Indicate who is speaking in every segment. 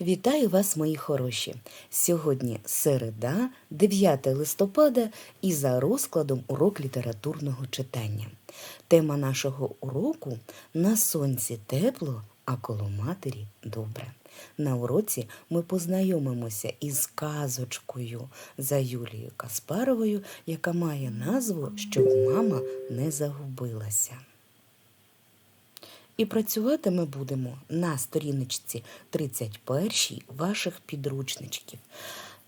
Speaker 1: Вітаю вас, мої хороші! Сьогодні середа, 9 листопада, і за розкладом урок літературного читання. Тема нашого уроку на сонці тепло, а коло матері добре. На уроці ми познайомимося із казочкою за Юлією Каспаровою, яка має назву Щоб мама не загубилася. І працювати ми будемо на сторіночці 31 ваших підручничків.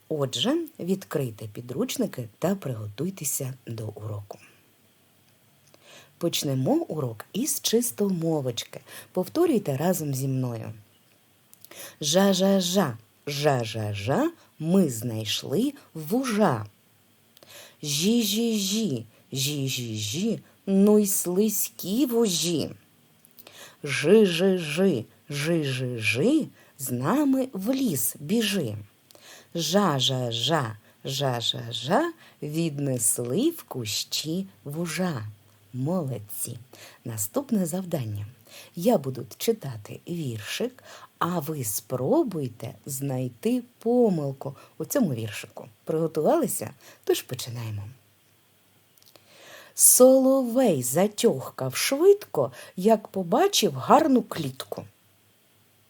Speaker 1: Отже, відкрийте підручники та приготуйтеся до уроку. Почнемо урок із чистомовочки. Повторюйте разом зі мною. Жа-жа-жа, жа-жа-жа, ми знайшли вужа. Жі-жі-жі, жі-жі-жі, ну й слизькі вужі. Жи-жи-жи, жи-жи-жи, з нами в ліс біжи. Жа-жа-жа, жа-жа-жа, віднесли в кущі вужа. Молодці. Наступне завдання. Я буду читати віршик, а ви спробуйте знайти помилку у цьому віршику. Приготувалися? Тож починаємо. Соловей затьохкав швидко, як побачив гарну клітку.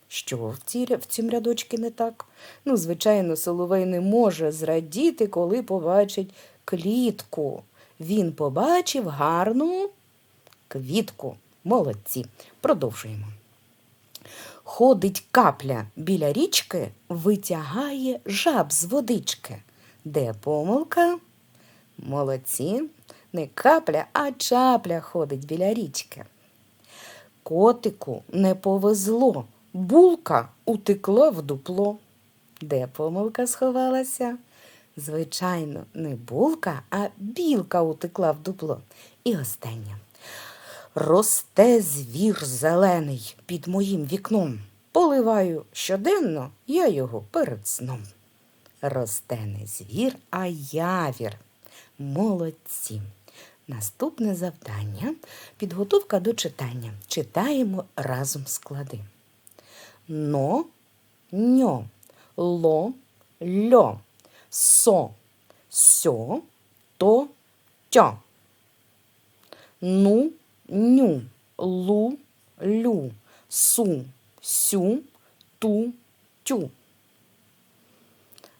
Speaker 1: Що в, ці, в цім рядочці не так? Ну, звичайно, Соловей не може зрадіти, коли побачить клітку. Він побачив гарну квітку. Молодці. Продовжуємо. Ходить капля біля річки, витягає жаб з водички. Де помилка? Молодці. Не капля, а чапля ходить біля річки. Котику не повезло, булка утекла в дупло. Де помилка сховалася? Звичайно, не булка, а білка утекла в дупло. І останнє. Росте звір зелений під моїм вікном. Поливаю щоденно я його перед сном. Росте не звір, а явір. Молодці. Наступне завдання підготовка до читання. Читаємо разом склади. Но, ньо, ло, льо, со, сьо, то, тьо. Ну, ню, лу, лю, су, сю, ту, тю.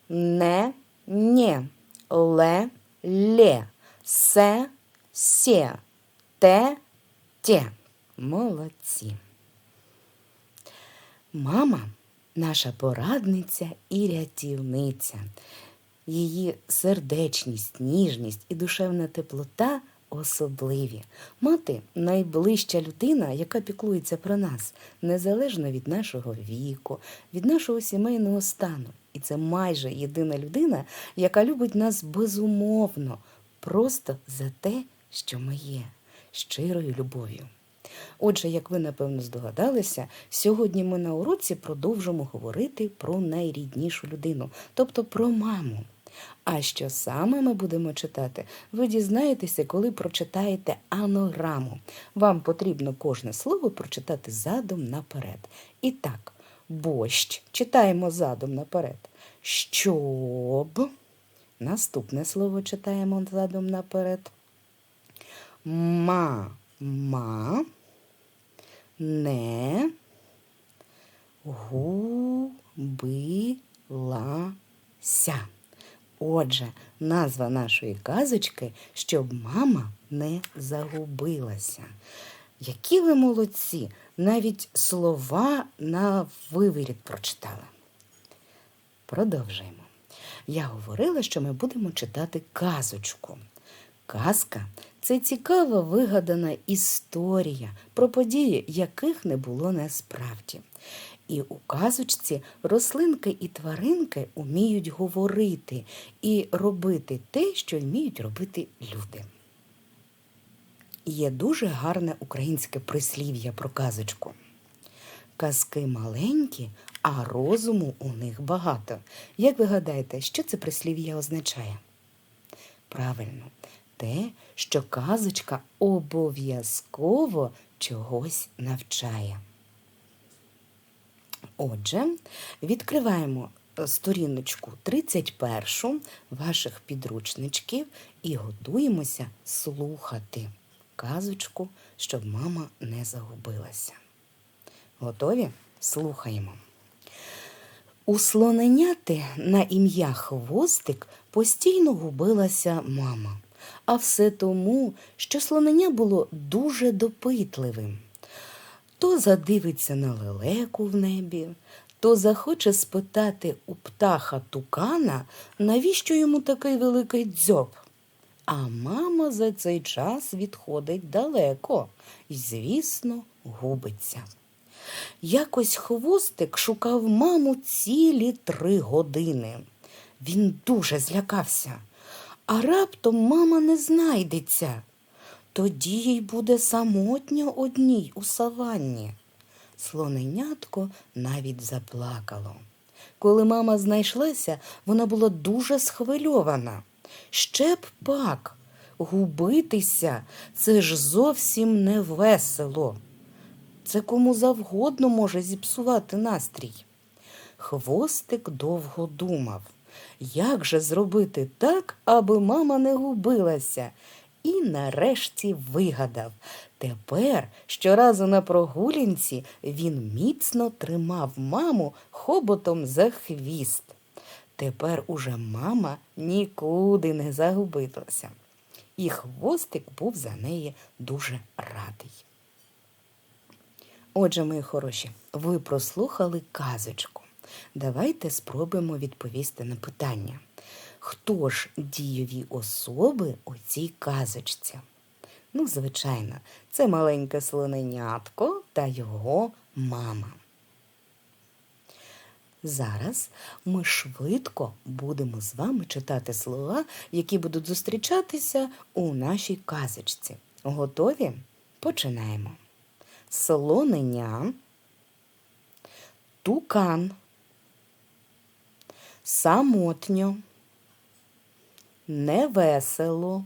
Speaker 1: Не, нє, ле, лє, се, се, те, те. Молодці. Мама наша порадниця і рятівниця. Її сердечність, ніжність і душевна теплота особливі. Мати найближча людина, яка піклується про нас, незалежно від нашого віку, від нашого сімейного стану. І це майже єдина людина, яка любить нас безумовно, просто за те, що ми є, щирою любов'ю. Отже, як ви напевно здогадалися, сьогодні ми на уроці продовжимо говорити про найріднішу людину, тобто про маму. А що саме ми будемо читати, ви дізнаєтеся, коли прочитаєте анограму. Вам потрібно кожне слово прочитати задом наперед. І так, борщ читаємо задом наперед. Щоб. Наступне слово читаємо задом наперед. Ма, ма, не губилася. Отже, назва нашої казочки, щоб мама не загубилася. Які ви молодці! Навіть слова на виворіт прочитали. Продовжуємо. Я говорила, що ми будемо читати казочку. Казка це цікава вигадана історія про події, яких не було насправді. І у казочці рослинки і тваринки уміють говорити і робити те, що вміють робити люди. Є дуже гарне українське прислів'я про казочку. Казки маленькі, а розуму у них багато. Як ви гадаєте, що це прислів'я означає? Правильно, те, що казочка обов'язково чогось навчає. Отже, відкриваємо е, сторіночку 31 ваших підручничків і готуємося слухати казочку, щоб мама не загубилася. Готові? Слухаємо. У слоненяти на ім'я Хвостик постійно губилася мама, а все тому, що слоненя було дуже допитливим. То задивиться на лелеку в небі, то захоче спитати у птаха тукана, навіщо йому такий великий дзьоб. А мама за цей час відходить далеко і, звісно, губиться. Якось хвостик шукав маму цілі три години. Він дуже злякався, а раптом мама не знайдеться. Тоді їй буде самотньо одній у саванні. Слоненятко навіть заплакало. Коли мама знайшлася, вона була дуже схвильована. Ще б пак, губитися це ж зовсім не весело. Це кому завгодно може зіпсувати настрій. Хвостик довго думав, як же зробити так, аби мама не губилася, і нарешті вигадав. Тепер щоразу на прогулянці він міцно тримав маму хоботом за хвіст. Тепер уже мама нікуди не загубилася, і хвостик був за неї дуже радий. Отже, мої хороші, ви прослухали казочку. Давайте спробуємо відповісти на питання. Хто ж дієві особи у цій казочці? Ну, звичайно, це маленьке слоненятко та його мама. Зараз ми швидко будемо з вами читати слова, які будуть зустрічатися у нашій казочці. Готові? Починаємо. Слоненя, тукан, самотньо, невесело,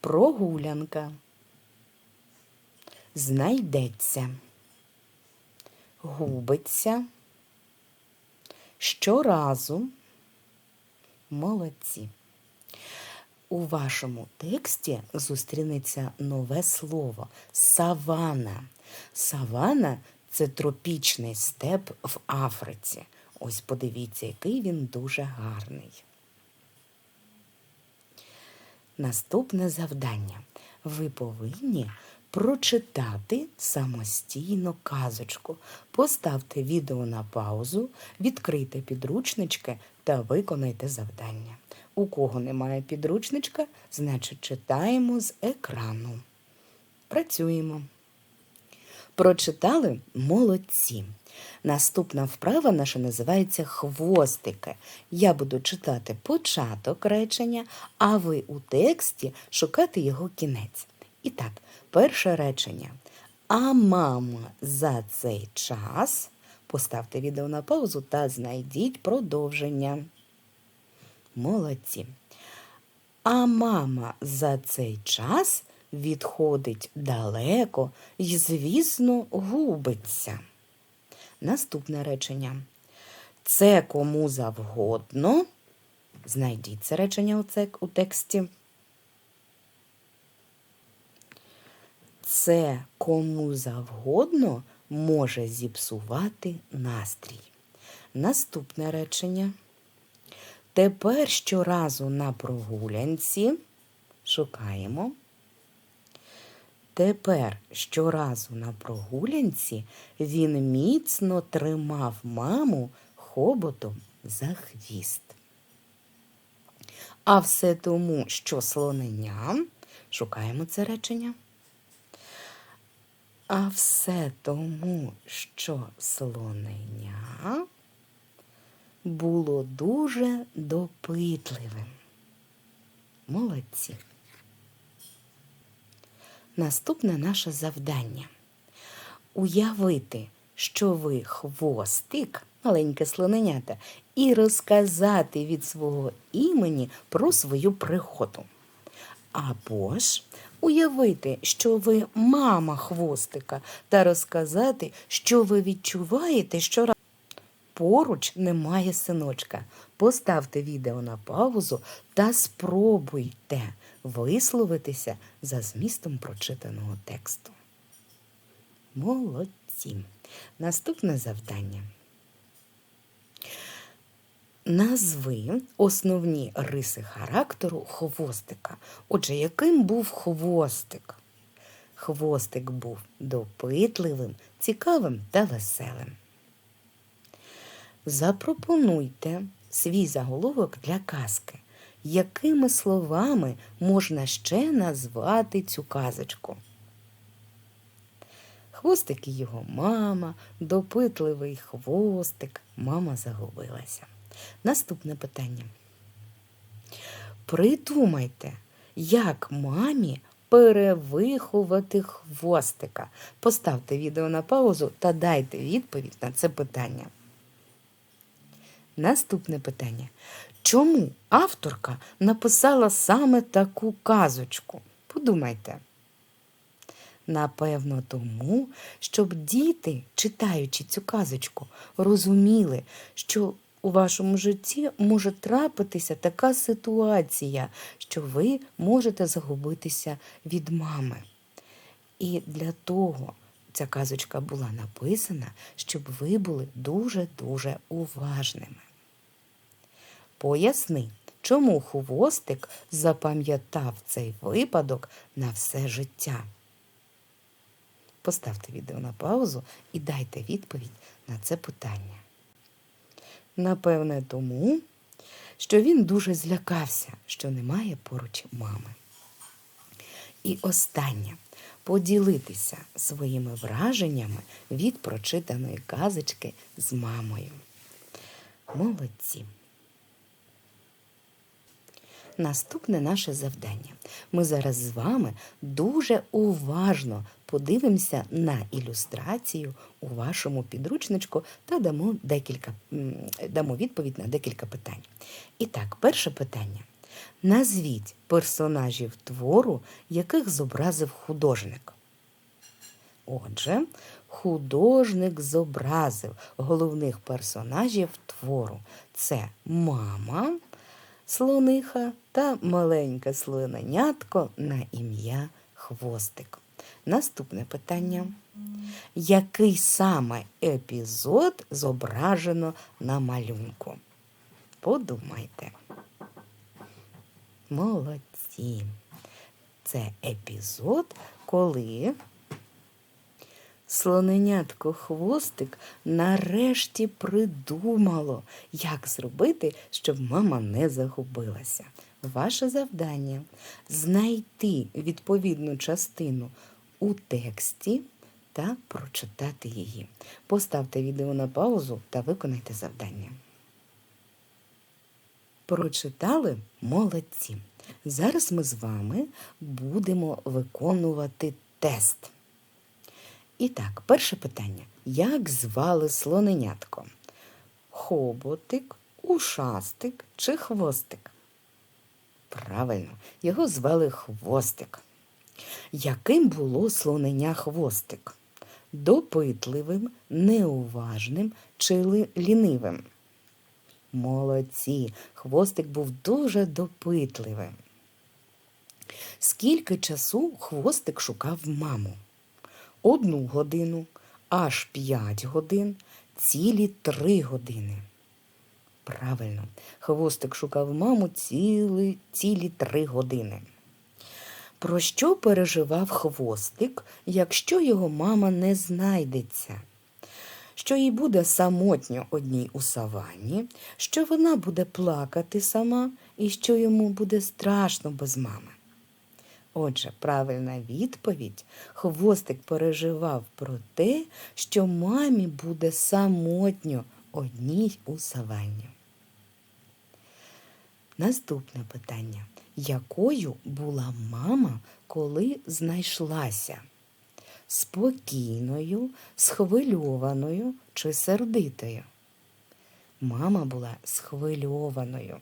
Speaker 1: прогулянка, знайдеться, губиться, щоразу, молодці. У вашому тексті зустрінеться нове слово савана. Савана це тропічний степ в Африці. Ось подивіться, який він дуже гарний. Наступне завдання. Ви повинні прочитати самостійно казочку. Поставте відео на паузу, відкрийте підручнички та виконайте завдання. У кого немає підручничка, значить читаємо з екрану. Працюємо. Прочитали молодці. Наступна вправа наша називається хвостики. Я буду читати початок речення, а ви у тексті шукати його кінець. І так, перше речення. А мама за цей час. Поставте відео на паузу та знайдіть продовження. Молодці. А мама за цей час відходить далеко і, звісно, губиться. Наступне речення. Це кому завгодно. Знайдіть це речення у тексті. Це кому завгодно може зіпсувати настрій. Наступне речення. Тепер щоразу на прогулянці шукаємо. Тепер щоразу на прогулянці він міцно тримав маму хоботом за хвіст. А все тому, що слоненя, шукаємо це речення. А все тому, що слоненя було дуже допитливим. Молодці. Наступне наше завдання уявити, що ви хвостик, маленьке слоненята, і розказати від свого імені про свою пригоду. Або ж уявити, що ви мама хвостика, та розказати, що ви відчуваєте, що поруч немає синочка. Поставте відео на паузу та спробуйте висловитися за змістом прочитаного тексту. Молодці. Наступне завдання. Назви основні риси характеру хвостика. Отже, яким був хвостик? Хвостик був допитливим, цікавим та веселим. Запропонуйте свій заголовок для казки. Якими словами можна ще назвати цю казочку? Хвостик і його мама, допитливий хвостик, мама загубилася. Наступне питання. Придумайте, як мамі перевиховати хвостика. Поставте відео на паузу та дайте відповідь на це питання. Наступне питання. Чому авторка написала саме таку казочку? Подумайте. Напевно, тому, щоб діти, читаючи цю казочку, розуміли, що у вашому житті може трапитися така ситуація, що ви можете загубитися від мами. І для того ця казочка була написана, щоб ви були дуже-дуже уважними. Поясни, чому хвостик запам'ятав цей випадок на все життя. Поставте відео на паузу і дайте відповідь на це питання. Напевне, тому, що він дуже злякався, що немає поруч мами. І останнє поділитися своїми враженнями від прочитаної казочки з мамою. Молодці! Наступне наше завдання. Ми зараз з вами дуже уважно подивимося на ілюстрацію у вашому підручничку та дамо декілька дамо відповідь на декілька питань. І так, перше питання. Назвіть персонажів твору, яких зобразив художник. Отже, художник зобразив головних персонажів твору. Це мама, слониха та маленьке слоненятко на ім'я Хвостик. Наступне питання. Який саме епізод зображено на малюнку? Подумайте. Молодці. Це епізод, коли Слоненятко хвостик нарешті придумало, як зробити, щоб мама не загубилася. Ваше завдання знайти відповідну частину у тексті та прочитати її. Поставте відео на паузу та виконайте завдання. Прочитали молодці. Зараз ми з вами будемо виконувати тест. І так, перше питання. Як звали слоненятко? Хоботик, ушастик чи хвостик? Правильно, його звали хвостик. Яким було слоненя хвостик? Допитливим, неуважним чи лінивим? Молодці, хвостик був дуже допитливим. Скільки часу хвостик шукав маму? Одну годину, аж п'ять годин, цілі три години. Правильно, хвостик шукав маму цілі, цілі три години. Про що переживав хвостик, якщо його мама не знайдеться? Що їй буде самотньо одній у саванні, що вона буде плакати сама і що йому буде страшно без мами. Отже, правильна відповідь хвостик переживав про те, що мамі буде самотньо одній у саванні. Наступне питання. Якою була мама, коли знайшлася? Спокійною, схвильованою чи сердитою? Мама була схвильованою.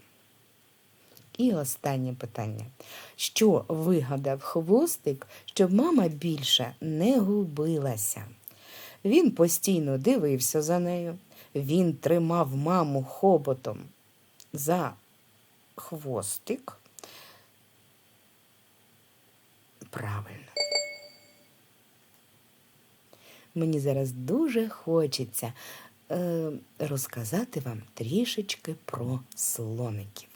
Speaker 1: І останнє питання. Що вигадав хвостик, щоб мама більше не губилася? Він постійно дивився за нею. Він тримав маму хоботом за хвостик. Правильно. Мені зараз дуже хочеться е, розказати вам трішечки про слоників.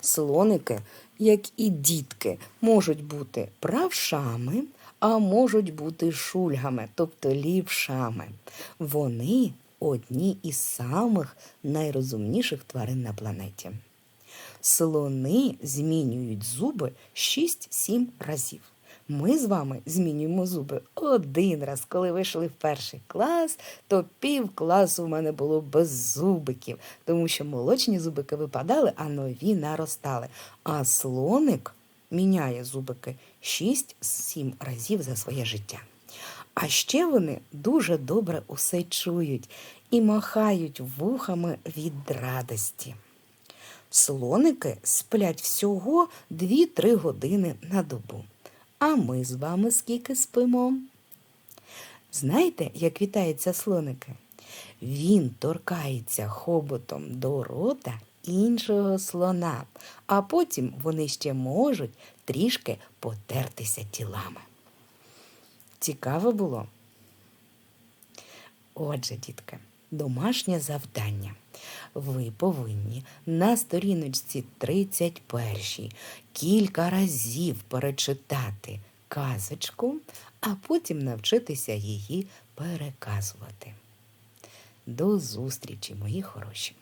Speaker 1: Слоники, як і дітки, можуть бути правшами, а можуть бути шульгами, тобто лівшами. Вони одні із самих найрозумніших тварин на планеті. Слони змінюють зуби 6-7 разів. Ми з вами змінюємо зуби один раз. Коли вийшли в перший клас, то пів класу в мене було без зубиків, тому що молочні зубики випадали, а нові наростали. А слоник міняє зубики 6-7 разів за своє життя. А ще вони дуже добре усе чують і махають вухами від радості. Слоники сплять всього 2-3 години на добу. А ми з вами скільки спимо? Знаєте, як вітаються слоники? Він торкається хоботом до рота іншого слона, а потім вони ще можуть трішки потертися тілами. Цікаво було? Отже, дітки, домашнє завдання. Ви повинні на сторіночці 31 кілька разів перечитати казочку, а потім навчитися її переказувати. До зустрічі, мої хороші!